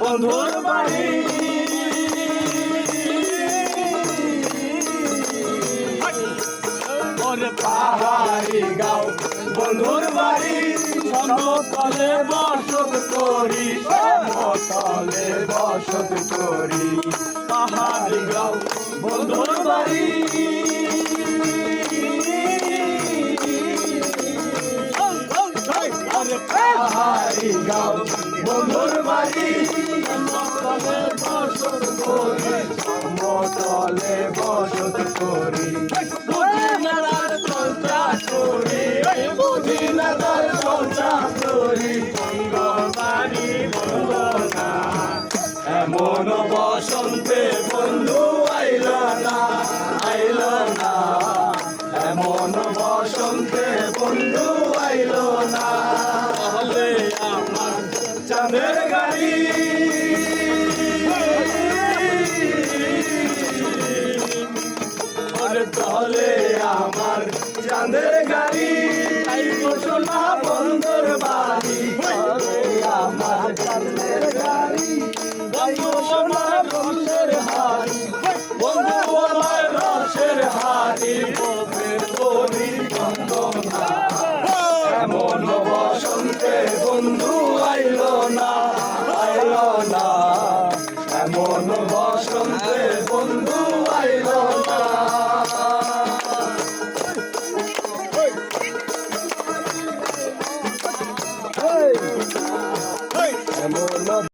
বন্ধুর বাড়ি ওরে পাহাড়ি গাও বন্ধুর বাড়ি সমতলে বসত করি। সমতলে বসত করি পাহাড়ি গাও বন্ধুর বাড়ি। পাহাড়ি গাও বন্ধুর বাড়ি। বসত করি সমতলে বসত করি। এমন বসন্তে বন্ধু, আইল না আইল না। এমন বসন্তে বন্ধু, আইল না। তাহলে আমার চাঁদের গাড়ি। তাহলে আমার চাঁদের বন্ধু আমার রসের হারি বন্ধু আমার রসের হারি গোপের তরি চন্দনা এমন বসন্তে বন্ধু আইল না আইল না এমন বসন্তে বন্ধু আইল না Hey!